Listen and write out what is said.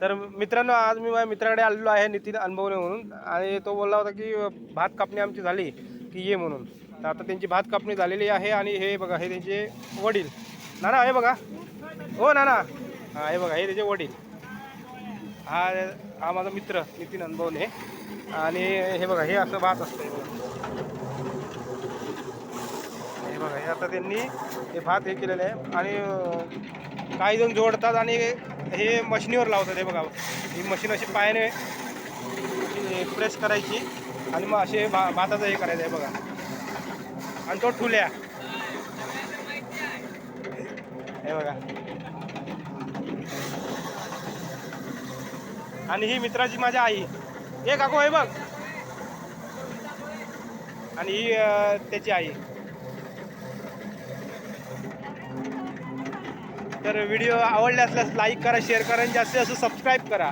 तर मित्रांनो आज मी माझ्या मित्राकडे आलेलो आहे नितीन अनुभवणे म्हणून. आणि तो बोलला होता की भात कापणी आमची झाली की ये म्हणून. तर आता त्यांची भात कापणी झालेली आहे आणि हे बघा हे त्यांचे वडील. नाना हे बघा. हो नाना. हां हे बघा हे त्याचे वडील. हा हा माझा मित्र नितीन अनुभवणे आणि हे बघा हे असं भात असतं हे बघा हे बघा हे आता त्यांनी हे भात हे केलेलं आहे. आणि काही जण जोडतात आणि हे मशिनीवर लावतात हे बघा. ही मशीन अशी पायाने प्रेस करायची आणि मग असे भा भाताचं हे करायचं आहे बघा. आणि तो ठुल्या. हे बघा. आणि ही मित्राची माझ्या आई. हे काकू आहे बघ. आणि ही त्याची आई. तर व्हिडिओ आवडले असल्यास लाईक करा शेअर करा आणि जास्तीत जास्त सबस्क्राईब करा.